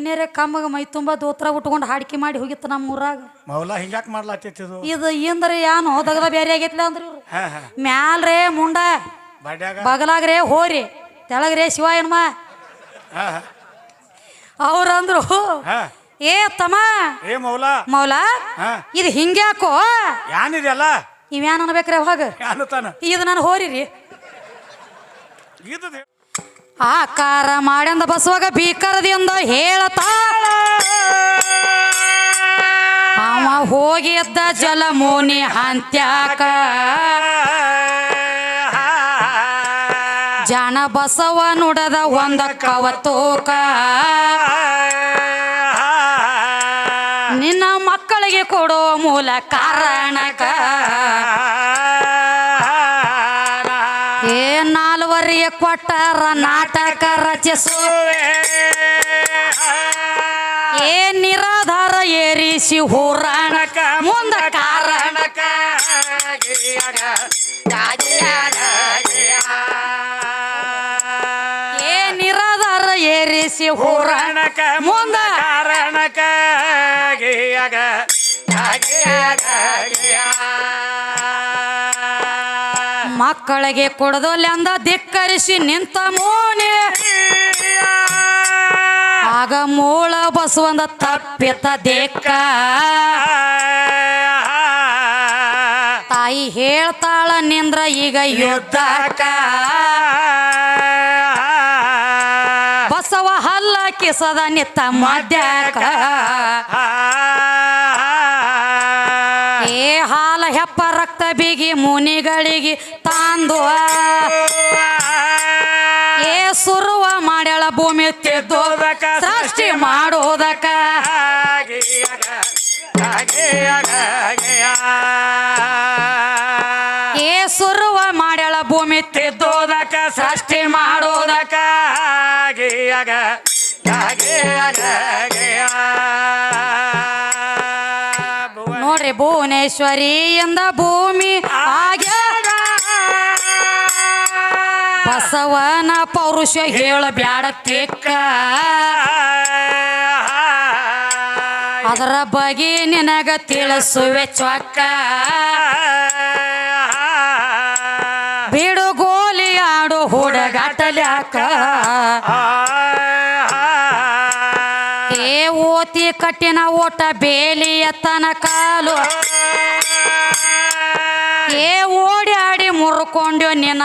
ನಿನ್ನೆರೆ ಕಮ್ಮಗ ಮೈ ತುಂಬ ದೋತ್ರ ಉಟ್ಕೊಂಡು ಹಾಡಿಕೆ ಮಾಡಿ ಹೋಗಿತ್ತು ನಮ್ಮ ಊರಾಗ ಮೌಲ ಹಿಂಗ್ಯಾಕ್ ಮಾಡ್ಲಾತಿತ್ತು ಇದು? ಇಂದ್ರೆ ಏನು ದಗದ ಬೇರೆ ಆಗೈತ್ಲ ಅಂದ್ರಿ ಇವ್ರು. ಹಾ ಹಾ. ಮ್ಯಾಲ್ರೇ ಮುಂಡ ಬಡ್ಯಾಗ? ಬಗಲಾಗ್ರೆ ಹೋರಿ ತೆಳಗ್ರೆ ಶಿವ ಏನಮ್ಮ ಹಾ ಹಾ. ಅವ್ರಂದ್ರು ಹಾ. ಏ ತಮ್ಮ ಏ ಮೌಲ. ಮೌಲ ಹಾ. ಇದು ಹಿಂಗ್ಯಾಕೋ? ಯಾನಿದೆಯಲ್ಲ ಇವ್ಯಾನ್ ಅನ್ಬೇಕ್ರಿ ಅವಾಗ? ಯಾನು ತಾನ? ಇದು ನಾನು ಹೋರಿರಿ. ಇದು ಆಕಾರ ಮಾಡ್ಯಂದ ಬಸವಾಗ ಬೀಕರದಿಂದ ಹೇಳತಾಳ ಅವ ಹೋಗಿದ್ದ ಜಲಮೂನಿ ಹಂತ್ಯಾಕ. ಜನ ಬಸವ ನುಡದ ಒಂದ ಕವತೋಕ. ನಿನ್ನ ಮಕ್ಕಳಿಗೆ ಕೊಡೋ ಮೂಲ ಕಾರಣಕ. ಕೊಟ್ಟಾರ ನಾಟಕ ರಚಿಸುವೆ ಏ ನಿರಾಧಾರ ಏರಿಸಿ ಹೋರಾಣಕ, ಮುಂದ ಕಾರಣಕ. ಏ ನಿರಾಧಾರ ಏರಿಸಿ ಹೋರಾಣಕ, ಮುಂದ ಕಾರಣಕ. ಮಕ್ಕಳಿಗೆ ಕೊಡದೊಲ್ಲೆಂದ ಧಿಕ್ಕರಿಸಿ ನಿಂತ ಮೋನೆ. ಆಗ ಮೂಳ ಬಸವಂದ ತಪ್ಪಿತ ದೇಕ್ಕ ತಾಯಿ ಹೇಳ್ತಾಳ, ನಿಂದ್ರ ಈಗ ಯುದ್ಧಕ್ಕ. ಬಸವ ಹಲ್ಲ ಕಿಸದ ನಿತ್ತ ಮದ್ಯಾಕ ಏ ಹಾಲ ಹೆಪ್ಪ ರಕ್ತ ಬಿಗಿ ಮುನಿಗಳಿಗೆ ತಾಂದು ಏ ಸುರುವ ಮಾಡ್ಯಾಳ ಭೂಮಿ ತಿದ್ದೋದಕ, ಸೃಷ್ಟಿ ಮಾಡೋದಕ. ಏ ಸುರುವ ಮಾಡ್ಯಾಳ ಭೂಮಿ ತಿದ್ದೋದಕ, ಸೃಷ್ಟಿ ಮಾಡೋದಕ. ನೋಡ್ರಿ ಭುವನೇಶ್ವರಿಯಿಂದ ಭೂಮಿ ಆಗ್ಯಾದ ಬಸವನ ಪೌರುಷ ಹೇಳ ಬ್ಯಾಡ ತಿಕ್ಕ. ಅದರ ಬಗ್ಗೆ ನಿನಗ ತಿಳಿಸುವೆ ಚೊಕ್ಕ. ಬಿಡು ಗೋಲಿ ಆಡು ಹುಡುಗಾಟಲ್ಯಾಕ. ಏ ಓತಿ ಕಟ್ಟಿನ ಓಟ ಬೇಲಿಯ ತನ ಕಾಲು ಏ ಓಡಿ ಆಡಿ ಮುರ್ಕೊಂಡು ನಿನ್ನ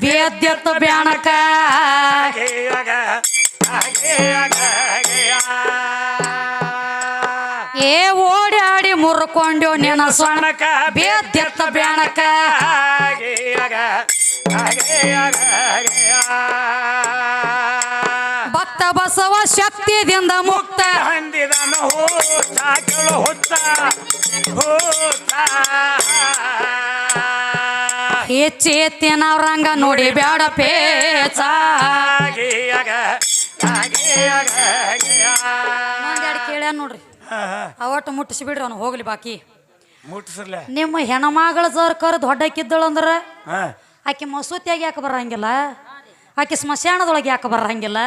ಬೇದ್ಯತ್ತ ಬ್ಯಾಣಕ. ಏ ಓಡಿ ಆಡಿ ಮುರ್ಕೊಂಡು ಸೊಣಕ ಬೇದ್ಯತ್ತ ಬ್ಯಾಣಕ. ಭಕ್ತ ಬಸವ ಶಕ್ತಿದಿಂದ ಮುಕ್ತ. ಹೊಂದಿದನು ಹೋ ಹುತ್ತ. ಹೋತ ರಂಗ ನೋಡಿ ಬ್ಯಾಡ ಪೇಚ. ಕೇಳ್ಯಾನ ನೋಡ್ರಿ. ಅವಟ್ಟು ಮುಟ್ಟಿಸಿ ಬಿಡ್ರಿ ಅವ್ನು ಹೋಗ್ಲಿ ಬಾಕಿ. ಮುಟ್ಟಿಸ್ರಲೆ? ನಿಮ್ಮ ಹೆಣ್ಮಗಳ ಜರ್ ಕರ್ ದೊಡ್ಡಕ್ಕಿದ್ದಳು ಅಂದ್ರೆ ಆಕೆ ಮಸೂತಿಯಾಗಿ ಯಾಕೆ ಬರಂಗಿಲ್ಲ? ಆಕೆ ಸ್ಮಶಾನದೊಳಗೆ ಯಾಕೆ ಬರಂಗಿಲ್ಲ?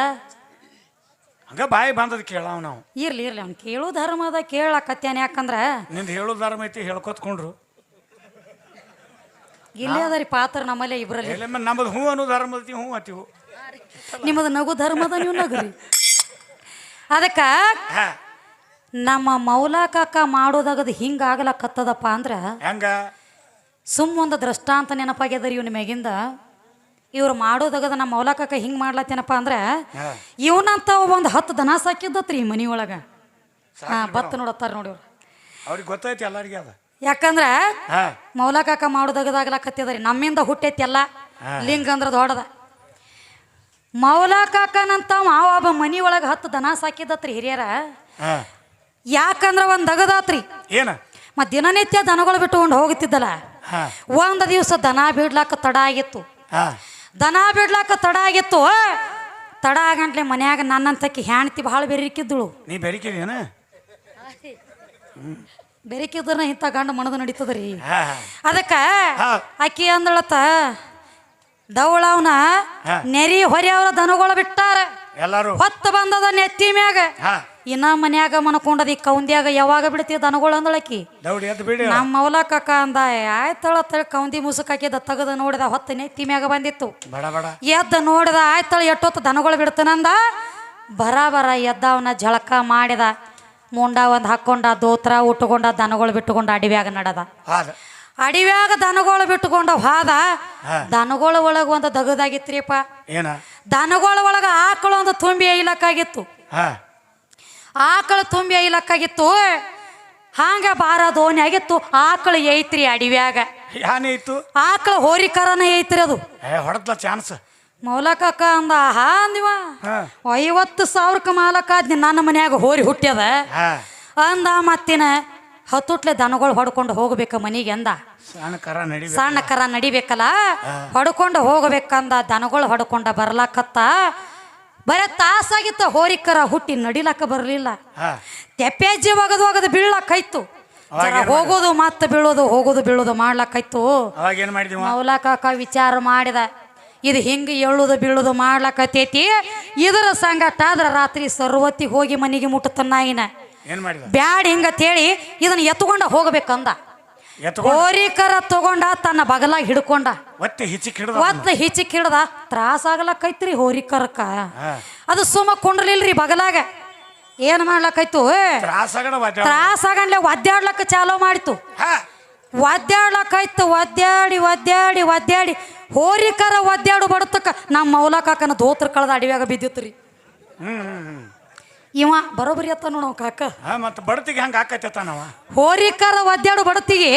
ಹಂಗ ಬಾಯಿ ಬಂದದ ಕೇಳಾವ ನಾವು ಇರ್ಲಿ ಇರ್ಲಿ ಅವ್ನು ಕೇಳು ಧರ್ಮದ ಕೇಳಕತ್ತೇನೆ ಯಾಕಂದ್ರೆ ನಿಂದು ಹೇಳು ಧರ್ಮ ಐತಿ ಹೇಳ್ಕೊತ್ಕೊಂಡ್ರು. ಇಲ್ಲೇ ಅದರಿ ಪಾತ್ರ ನಮ್ಮಲ್ಲೇ ಇಬ್ಬರಲ್ಲಿ ನಮ್ದು ನಮ್ಮದು ಹೂ ಅನ್ನೋ ಧರ್ಮ ಹೂ ನಿಮ್ಮದ ನಿಮ್ಮದು ನಗು ಧರ್ಮದ ನೀವು ನಗರಿ. ಅದಕ್ಕೆ ನಮ್ಮ ಮೌಲಾ ಕಾಕ ಮಾಡೋದಾಗದು ಹಿಂಗಾಗ್ಲಕತ್ತದಪ್ಪ ಅಂದ್ರೆ ಹೆಂಗ? ಸುಮ್ಮ ಒಂದು ದೃಷ್ಟಾಂತ ನೆನಪಾಗ್ಯದರಿ ಇವನ ಮ್ಯಾಗಿಂದ. ಇವ್ರು ಮಾಡೋದಾಗದ ನಮ್ಮ ಮೌಲಾ ಕಾಕ ಹಿಂಗೆ ಮಾಡ್ಲತ್ತೇನಪ್ಪ ಅಂದ್ರೆ. ಇವನಂತ ಒಂದು ಹತ್ತು ದನ ಸಾಕಿದ್ದತ್ರಿ ಈ ಮನಿ ಒಳಗ ಹಾ ಬತ್ತ ನೋಡತ್ತಾರ ನೋಡಿ ಅವ್ರಿಗೆ ಗೊತ್ತೈತಿ ಎಲ್ಲರಿಗೆ ಅದ. ಯಾಕಂದ್ರ ಮೌಲಕಾಕ ಮೌಲಾ ಕಾಕ ಮಾಡೋದಾಗದಾಗ್ಲಕತ್ತದ್ರಿ ನಮ್ಮಿಂದ ಹುಟ್ಟೈತಿ ಎಲ್ಲ. ಲಿಂಗ ಅಂದ್ರ ದೊಡ್ಡದ. ಮೌಲಾ ಕಾಕನಂತ ಮಾವ ಒಬ್ಬ ಮನಿ ಒಳಗೆ ಹತ್ತು ದನ ಸಾಕಿದ್ರಿ ಹಿರಿಯರ. ಯಾಕಂದ್ರ ಒಂದ್ ದಗದಾತ್ರಿ ಏನ? ಮತ್ ದಿನನಿತ್ಯ ದನಗಳು ಬಿಟ್ಟುಕೊಂಡು ಹೋಗುತ್ತಿದ್ದಲ್ಲ. ಒಂದ್ ದಿವಸ ದನ ಬಿಡ್ಲಾಕ ತಡ ಆಗಿತ್ತು. ದನ ಬಿಡ್ಲಾಕ ತಡ ಆಗಿತ್ತು. ತಡ ಆಗಂಟ್ಲೆ ಮನ್ಯಾಗ ನನ್ನಂತಕ್ಕೆ ಹೆಣ್ತಿ ಭಾಳ ಬೆರಿಕಿದ್ದಳು. ನೀ ಬೆರಿಕಿದೇನ ಬೆರಿಕಿದ್ರ ಇಂಥ ಗಂಡ ಮಣದ ನಡೀತದ್ರಿ? ರೀ ಅದಕ್ಕೆ ಆಕಿ ಅಂದಳತ್ತ ದವಳವನ. ನೆರಿ ಹೊರೆಯವ್ರ ದನಗಳು ಬಿಟ್ಟಾರ. ಎಲ್ಲಾರು. ಹೊತ್ತ ಬಂದದ ನೆತ್ತಿ ಮ್ಯಾಗ. ಇನ್ನ ಮನ್ಯಾಗ ಮನ್ಕೊಂಡದ ಈ ಕೌಂದ್ಯಾಗ ಯಾವಾಗ ಬಿಡ್ತಿ ದನಗಳು ಅಂದಳಕಿ ದೌಡಿ ಮೌಲ ಕಕ್ಕ ನಮ್ಮ ಅಂದ ಆಯ್ತಳ ತಳ ಕೌಂದಿ ಮುಸುಕ್ ಹಾಕಿದ ತಗದ ನೋಡಿದ ಹೊತ್ತ ನೆತ್ತಿ ಮ್ಯಾಗ ಬಂದಿತ್ತು. ಎದ್ದ ನೋಡಿದ ಆಯ್ತಳ ಎಟ್ಟೊತ್ತು ದನಗಳು ಬಿಡ್ತಾನಂದ ಬರ ಬರ ಎದ್ದ ಅವನ ಜಳಕ ಮಾಡಿದ. ಮುಂಡ ಒಂದು ಹಾಕೊಂಡ ದೋತ್ರ ಉಟ್ಕೊಂಡ ದನಗಳು ಬಿಟ್ಟುಕೊಂಡ ಅಡಿವ್ಯಾಗ ನಡದ. ಹಾದ. ಅಡಿವ್ಯಾಗ ದನಗಳು ಬಿಟ್ಟುಕೊಂಡ ಹಾದ ದನಗಳ ಒಳಗ ಒಂದು ದಗದಾಗಿತ್ರಿಪ್ಪ. ಏನ? ದನಗಳ ಒಳಗ ಆಕಳು ಒಂದು ತುಂಬಿ ಐಲಕ್ಕಾಗಿತ್ತು ಹಾ. ಆಕಳು ತುಂಬಿ ಐಲಕ್ಕಾಗಿತ್ತು ಹಾಂಗ ಬಾರ ದೋಣಿ ಆಗಿತ್ತು ಆಕಳು ಐತ್ರಿ ಅಡಿವ್ಯಾಗ. ಏನಿತ್ತು ಆಕಳು ಹೋರಿಕರನ ಐತ್ರಿ ಅದು. ಏ ಹೊಡೆದ್ಲ ಚಾನ್ಸ್. ಮೌಲಕಕ್ಕ ಅಂದ ಹಾ ಅಂದಿವ. ಐವತ್ತು ಸಾವಿರಕ್ಕೆ ಮಾಲಕ ಆದ್ನಿ ನನ್ನ ಮನ್ಯಾಗ ಹೋರಿ ಹುಟ್ಟ್ಯದ ಅಂದ ಮತ್ತಿನ ಹತ್ತುಟ್ಲೆ ದನಗಳು ಹೊಡ್ಕೊಂಡು ಹೋಗ್ಬೇಕ ಮನಿಗೆ ಅಂದ. ಸಣ್ಣ ಕರ ನಡಿಬೇಕಲ್ಲ? ಹೊಡ್ಕೊಂಡು ಹೋಗ್ಬೇಕಂದ ದನಗಳು ಹೊಡ್ಕೊಂಡ ಬರ್ಲಾಕತ್ತ. ಬರೇ ತಾಸಾಗಿತ್ತ ಹೋರಿಕರ ಹುಟ್ಟಿ ನಡಿಲಕ್ಕ ಬರಲಿಲ್ಲ. ತೆಪ್ಪೆಜ್ಜಿ ಒಗದು ಒಗದು ಬೀಳಕ್ಕಾಯ್ತು ಹೋಗೋದು ಮತ್ತೆ ಬೀಳೋದು ಹೋಗೋದು ಬೀಳೋದು ಮಾಡ್ಲಕ್ಕಾಯ್ತು ಅವಾಗ ಏನ್ ಮಾಡಿದೀವ? ಮೌಲ ವಿಚಾರ ಮಾಡಿದ ಇದು ಹಿಂಗೆ ಎಳ್ಳುದು ಬೀಳುದು ಮಾಡ್ಲಕತ್ತೈತಿ? ಇದರ ಸಂಗಟ ಆದ್ರೆ ರಾತ್ರಿ ಸರ್ವತಿ ಹೋಗಿ ಮನೆಗೆ ಮುಟ್ಟುತ್ತ ನಾಯಿನ. ಬ್ಯಾಡ್ ಹಿಂಗತ್ತೇಳಿ? ಇದನ್ನ ಎತ್ಕೊಂಡ ಹೋಗ್ಬೇಕಂದ. ಗೋರಿಕರ ಹೋರಿಕರ ತಗೊಂಡ ತನ್ನ ಬಗಲಾಗ ಹಿಡ್ಕೊಂಡ. ಒತ್ತೆ ಹಿಚಿಕ್ ಹಿಡ್ದ ತ್ರಾಸ ಆಗ್ಲಕ್ಕೈತ್ರಿ ಹೋರಿಕರಕ್ಕ. ಅದು ಸುಮ್ಮ ಕುಂಡ್ರಲಿಲ್ರಿ ಬಗಲಾಗ. ಏನ್ ಮಾಡ್ಲಕ್ಕೈತು ತ್ರಾಸ ಆಗಂಡ್ಲೆ ಒದ್ದಾಡ್ಲಕ್ಕ ಚಾಲೋ ಮಾಡಿತು. ಹಾ ಒದ್ದಾಡ್ಲಕ್ಕಾಯ್ತು ಒದ್ದಾಡಿ ಒದ್ದಾಡಿ ಒದ್ದಾಡಿ. ಹೋರಿಕರ ಒದ್ದಾಡು ಬಡತಕ್ಕ ನಮ್ಮ ಮೌಲಕಾಕನ ದೋತ್ರ ಕಳೆದ ಅಡಿವ್ಯಾಗ ಬಿದ್ದಿತ್ತು ರೀ. ಇವ ಬರೋಬರಿ ಅತ್ತ ನೋಡ ಕಾಕ. ಮತ್ತೆ ಬಡತಿಗೆ ಹಂಗ ನಾವ. ಹೋರಿಕರ ಒದ್ದಾಡು ಬಡತಿಗೆ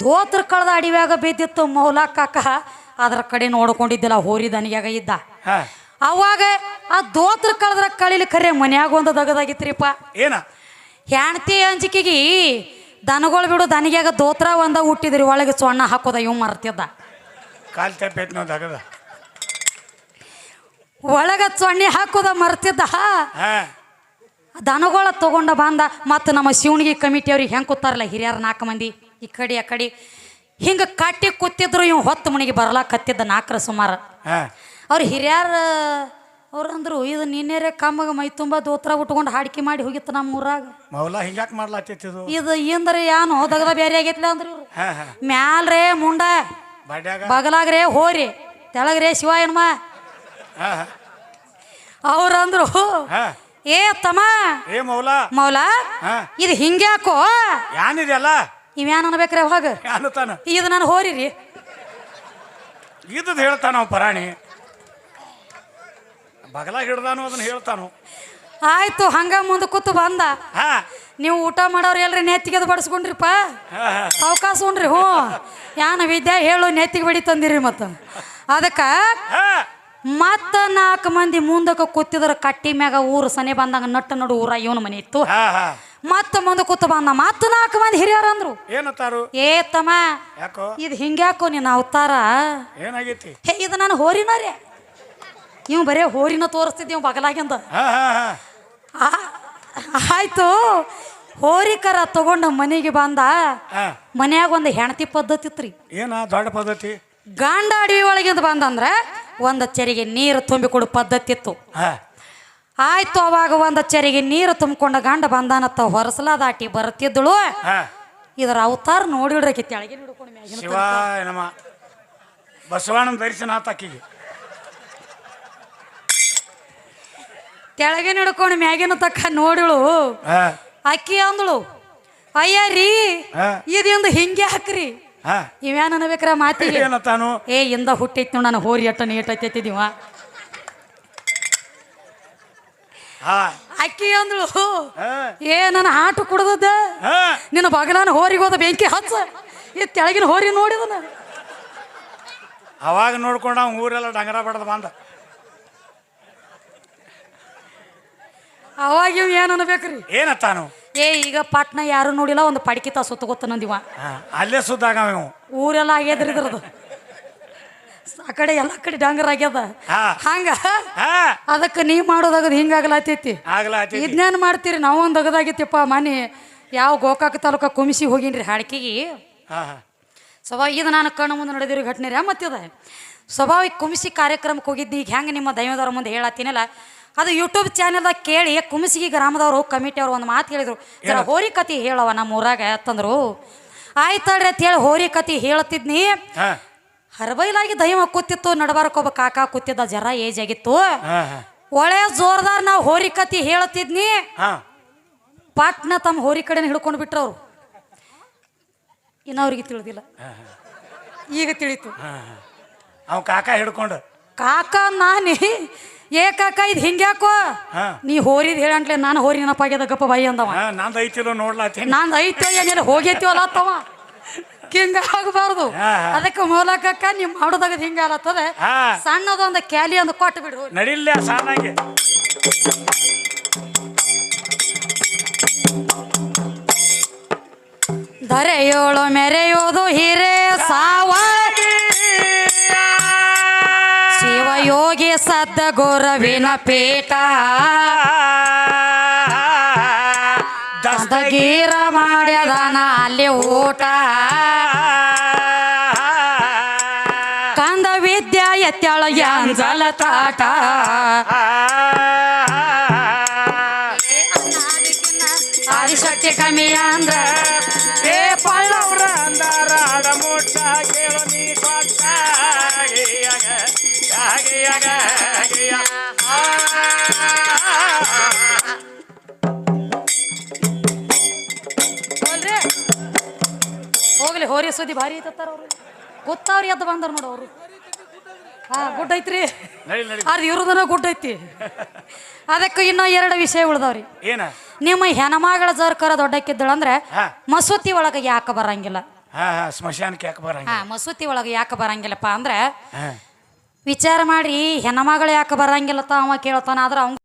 ದೋತ್ರ ಕಳೆದ ಅಡಿವ್ಯಾಗ ಬಿದ್ದಿತ್ತು ಮೌಲಕಾಕ. ಅದ್ರ ಕಡೆ ನೋಡ್ಕೊಂಡಿದ್ದಿಲ್ಲ ಹೋರಿ ದನಿಯಾಗ ಇದ್ದ. ಅವಾಗ ಆ ದೋತ್ರ ಕಳೆದ್ರ ಕಳಿಲಿ ಖರೆ ಮನ್ಯಾಗ ಒಂದು ದಗದಾಗಿತ್ರಿಪ್ಪ. ಏನ? ಹೆಂಡತಿ ಅಂಜಿಕೆಗೆ ದನಗಳು ಬಿಡು ದನಿಗ್ಯಾಗ ದೋತ್ರ ಒಂದ ಹುಟ್ಟಿದ್ರಿ ಒಳಗೆ ಸೊಣ್ಣ ಹಾಕೋದ ಇವ್ ಮರ್ತಿದ್ದ ಕಾಲ್ ತೆಪ್ಪೈತ್ ನಾವು ದಗದ ಒಳಗ ಸೊಣ್ಣೆ ಹಾಕೋದ ಮರ್ತಿದ್ದ ದನಗಳ ತಗೊಂಡ ಬಂದ ಮತ್ತು ನಮ್ಮ ಶಿವಣಿಗೆ ಕಮಿಟಿ ಅವ್ರಿಗೆ ಹೆಂಗೆ ಕೂತಾರಲ್ಲ ಹಿರಿಯರ ನಾಲ್ಕು ಮಂದಿ ಈ ಕಡೆ ಆ ಕಡೆ. ಹಿಂಗೆ ಕಟ್ಟಿ ಕೂತಿದ್ರು ಇವ್ ಹೊತ್ತು ಮನೆಗೆ ಬರ್ಲಾಕತ್ತಿದ್ದ ನಾಲ್ಕರ ಸುಮಾರ. ಅವ್ರು ಹಿರಿಯರ ಅವ್ರು ಅಂದ್ರು ಇದು ನಿನ್ನೆರೆ ಕಮ್ಮಗ ಮೈ ತುಂಬ ದೋತ್ರ ಉಟ್ಕೊಂಡು ಹಾಡಿಕೆ ಮಾಡಿ ಹೋಗಿತ್ತು ನಮ್ಮ ಊರಾಗ. ಮೌಲ ಹಿಂಗ್ಯಾಕ್ ಮಾಡ್ಲಾತಿತ್ತು ಇದು? ಇಂದ್ರೆ ಏನು ದಗದ ಬೇರೆ ಆಗೈತ್ಲ ಅಂದ್ರು ಇವ್ರು. ಮ್ಯಾಲ್ರೇ ಮುಂಡ ಬಡ್ಯಾಗ? ಬಗಲಾಗ್ರೆ ಹೋರಿ ತೆಳಗ್ರೆ ಶಿವ ಏನಮ್ಮ ಅವ್ರಂದ್ರು ಏ ತಮ್ಮ ಏ ಮೌಲ. ಮೌಲ ಇದು ಹಿಂಗ್ಯಾಕೋ? ಯಾನಿದೆಯಲ್ಲ? ಇವ್ಯಾನ್ ಅನ್ಬೇಕ್ರಿ ಅವಾಗ? ಇದು ನಾನು ಹೋರಿರಿ. ಇದ್ದದ್ ಹೇಳ್ತಾನ ಪ್ರಾಣಿ ಪರಾಣಿ. ಬಗಲ ಹಿಡ್ದಾನು ಅದನ್ನ ಹೇಳ್ತಾನು. ಆಯ್ತು ಹಂಗ ಮುಂದೆ ಕೂತು ಬಂದ. ಹಾ. ನೀವು ಊಟ ಮಾಡೋರು ಎಲ್ರಿ ನೆತ್ತಿಗೆ ಅದು ಬಡಿಸ್ಕೊಂಡ್ರಿಪ್ಪ? ಅವಕಾಶ ಉಂಡ್ರಿ ಹ್ಞೂ. ಯಾನ ವಿದ್ಯಾ ಹೇಳು ನೆತ್ತಿಗೆ ಬಡಿ ತಂದಿರಿ ಮತ್ತು. ಅದಕ್ಕೆ ಮತ್ತ ನಾಲ್ಕು ಮಂದಿ ಮುಂದಕ್ಕೆ ಕೂತಿದ್ರ ಕಟ್ಟಿ ಮ್ಯಾಗ ಊರು ಸನಿ ಬಂದಾಗ ನಟ್ಟ ನಡು ಊರ ಇವನ ಮನೆ ಇತ್ತು. ಮತ್ತ ಮುಂದೆ ಕೂತು ಬಂದ ಮತ್ತ ನಾಲ್ಕು ಮಂದಿ ಹಿರಿಯರ ಅಂದ್ರು. ಏನತ್ತಾರು? ಏ ತಮ್ಮ ಇದು ಹಿಂಗ್ಯಾಕೋ ನಿನ್ನ ಅವತಾರ? ಏನಾಗೈತಿ? ಹೇ ಇದು ನಾನು ಹೋರಿನ ರೀ ಇವ್ ಬರೇ ಹೋರಿನ ತೋರಿಸ್ತಿದ್ದೀವಿ ಬಗಲಾಗಿಂದ ಹಾ ಹೋರಿ ಕರ ಆಯ್ತು ತಗೊಂಡ ಮನೆಗೆ ಬಂದ ಮನ್ಯಾಗ ಒಂದು ಹೆಣತಿ ಪದ್ಧತಿ ಇತ್ರಿ. ಏನ ದೊಡ್ಡ ಪದ್ಧತಿ? ಗಾಂಡ ಅಡವಿ ಒಳಗಿಂದ ಬಂದಂದ್ರೆ ಒಂದು ಚೆರಿಗೆ ನೀರು ತುಂಬಿಕೊಡು ಪದ್ಧತಿ ಇತ್ತು. ಆಯ್ತು ಅವಾಗ ಒಂದು ಚೆರಿಗೆ ನೀರು ತುಂಬಿಕೊಂಡ ಗಂಡ ಬಂದಾನತ್ತ ಹೊರಸಲಾದಾಟಿ ಬರ್ತಿದ್ದಳು ಹಾ. ಇದರ ಅವತಾರ ನೋಡಿಡ್ರಕ್ಕೆ ತೆಳಗೆ ಹಿಡ್ಕೊಂಡು ಬಸವಣ್ಣನ ದರ್ಶನ ಆತಾಕಿಗೆ ತೆಳಗೆ ನಡ್ಕೊಂಡು ಮ್ಯಾಗಿನ ತಕ್ಕ ನೋಡಿಳು. ಅಕ್ಕಿ ಅಂದಳು ಅಯ್ಯ ರೀ ಇದೊಂದು ಹಿಂಗೆ ಹಾಕ್ರಿ. ಇವ್ಯಾನ ಅನ್ಬೇಕ್ರ ಮಾತಿಗೆ? ಏ ಇಂದ ಹುಟ್ಟೈತಿ ನಾನು ಹೋರಿ ಅಟ್ಟ ನೀಟೈತಿದ್ದೀವ ಅಕ್ಕಿ ಅಂದಳು ಏ ನನ್ನ ಆಟ ಕುಡ್ದದ? ನಿನ್ನ ಬಗಲಾನ ಹೋರಿಗೆ ಹೋದ ಬೆಂಕಿ ಹಚ್ಚ. ಈ ತೆಳಗಿನ ಹೋರಿ ನೋಡಿದನ ಅವಾಗ ನೋಡ್ಕೊಂಡು ಊರೆಲ್ಲ ಡಂಗರ ಬಡದ ಬಂದ. ಅವಾಗ ಏನು ಏನ್ ಅನ್ಬೇಕ್ರಿ? ಏನತ್ತಾನು ಏ ಈಗ ಪಟ್ನ ಯಾರು ನೋಡಿಲ್ಲ ಒಂದು ಪಡಿಕಿತ ಸುತ್ತ ಗೊತ್ತ ನಂದಿವ. ಅಲ್ಲೇ ಸುದ್ದಾಗ ಊರೆಲ್ಲ ಆಗ್ಯದ್ರಿ ಇದ್ರದ್ದು ಆ ಕಡೆ ಎಲ್ಲ ಕಡೆ ಡಂಗರ್ ಆಗ್ಯದ. ಹಂಗ? ಅದಕ್ಕೆ ನೀ ಮಾಡೋದಾಗದು ಹಿಂಗಾಗ್ಲತ್ತೈತಿ ಆಗ್ಲಾತಿ ಇದ್ನೇನು ಮಾಡ್ತೀರಿ? ನಾವೊಂದು ಅಗದಾಗಿತ್ತಪ್ಪ ಮನೆ. ಯಾವ ಗೋಕಾಕ ತಾಲೂಕ ಕುಮಿಸಿ ಹೋಗಿನ್ರಿ ಹಾಡ್ಕಿಗೆ? ಸ್ವಭಾವ ಇದು ನಾನು ಕಣ್ಣು ಮುಂದೆ ನಡೆದಿರೋ ಘಟನೆ ರೀ ಮತ್ತದ ಸ್ವಭಾವಿಕ ಕುಮಿಸಿ ಕಾರ್ಯಕ್ರಮಕ್ಕೆ ಹೋಗಿದ್ದು ಈಗ ಹೆಂಗೆ ನಿಮ್ಮ ದೈವದವ್ರ ಮುಂದೆ ಹೇಳತ್ತೀನಲ್ಲ ಅದು ಯೂಟ್ಯೂಬ್ ಚಾನೆಲ್ದಾಗ ಕೇಳಿ ಕುಮಸಿಗಿ ಗ್ರಾಮದವರು ಕಮಿಟಿ ಅವರು ಒಂದು ಮಾತು ಹೇಳಿದರು. ಜರ ಹೋರಿ ಕತಿ ಹೇಳವ ನಮ್ಮ ಊರಾಗ ಅಂತಂದ್ರು. ಆಯ್ತಳ್ರಿ ಅಂತ ಹೇಳಿ ಹೋರಿ ಕತಿ ಹೇಳ್ತಿದ್ನಿ. ಹರಬೈಲಾಗಿ ದೈವ ಕೂತಿತ್ತು ನಡಬಾರಕ್ ಒಬ್ಬ ಕಾಕ ಕೂತಿದ್ದ ಜರ ಏಜ್ ಆಗಿತ್ತು. ಒಳೆ ಒಳ್ಳೆ ಜೋರ್ದಾರ್ ನಾವು ಹೋರಿ ಕತಿ ಹೇಳ್ತಿದ್ನಿ. ಪಾಟ್ನ ತಮ್ಮ ಹೋರಿ ಕಡೆನ ಹಿಡ್ಕೊಂಡು ಬಿಟ್ರ ಅವ್ರು. ಇನ್ನವ್ರಿಗೆ ತಿಳಿದಿಲ್ಲ. ಈಗ ತಿಳಿತು. ಅವ ಕಾಕ ಹಿಡ್ಕೊಂಡು. ಕಾಕ ನಾನಿ ಏ ಕಾಕ ಇದು ಹಿಂಗ್ಯಾಕೋ ಹಾ. ನೀ ಹೋರಿದ್ ಹೇಳಂಟ್ಲೆ ನಾನು ಹೋರಿ ನೆನಪಾಗ್ಯದ ಗಪ್ಪ ಬಾಯಿ ಅಂದವ. ಹಾ ನಂದು ಐತಿಲ್ಲ ನೋಡ್ಲಾತೀನಿ ನಾನು ಐತೋ ಏನಿಲ್ಲ ಹೋಗೈತಿವಲ್ಲ ಅತ್ತವ? ಹಿಂಗ ಆಗಬಾರದು. ಹಾ, ಹಾ. ಅದಕ್ಕೆ ಮೂಲಕಕ್ಕ ನೀವು ಮಾಡೋದಾಗ ಹಿಂಗ ಆಲತ್ತದ ಹಾ. ಸಣ್ಣದೊಂದು ಕ್ಯಾಲಿ ಒಂದು ಕೊಟ್ಟು ಬಿಡು. ಹೋರಿ. ನಡಿಲ್ಲ ಸಾನಾಗಿ. ಧರೆಯೋಳು ಮೆರೆಯೋದು ಹಿರೇ ಸಾವ. ಶಿವಯೋಗಿ ಸದ್ದ ಗುರವಿನ ಪೀಠ. ದಸ್ತಗೀರ ಮಾಡ್ಯದನ ಅಲ್ಲಿ ಊಟ. ಕಂದ ವಿದ್ಯಾ ಎತ್ತಳ ಅಂಜಲ ತಾಟ. ಆದಿಶಕ್ತಿ ಕಮ್ಮಿ ಅಂದ್ರ ಹೋರಿ ಸುದ್ದಿ ಭಾರಿ ಐತತ್ತಾರ ಅವ್ರು. ಗೊತ್ತವ್ರಿ ಎದ್ದು ಬಂದಾರ ನೋಡು ಅವರು. ಹಾ ಗುಡ್ ಐತ್ರಿ. ಅದು ಇವ್ರದನ ಗುಡ್ ಐತಿ. ಅದಕ್ಕೆ ಇನ್ನೂ ಎರಡು ವಿಷಯ ಉಳ್ದಾವ್ರಿ. ಏನ? ನಿಮ್ಮ ಹೆಣಮಗಳ ಜರ್ಕರ ದೊಡ್ಡಕ್ಕಿದ್ದಳು ಅಂದ್ರೆ ಮಸೂತಿ ಒಳಗ ಯಾಕೆ ಬರಂಗಿಲ್ಲ? ಸ್ಮಶಾನಕ್ಕೆ ಯಾಕೆ ಬರಂಗಿಲ್ಲ? ಮಸೂತಿ ಒಳಗ ಯಾಕೆ ಬರಂಗಿಲ್ಲಪ್ಪ ಅಂದ್ರೆ ವಿಚಾರ ಮಾಡಿ ಹೆನಮಗಳ ಯಾಕೆ ಬರಂಗಿಲ್ಲತ್ತ ಅವ ಕೇಳ್ತಾನ ಆದ್ರೆ ಅವ್ನ್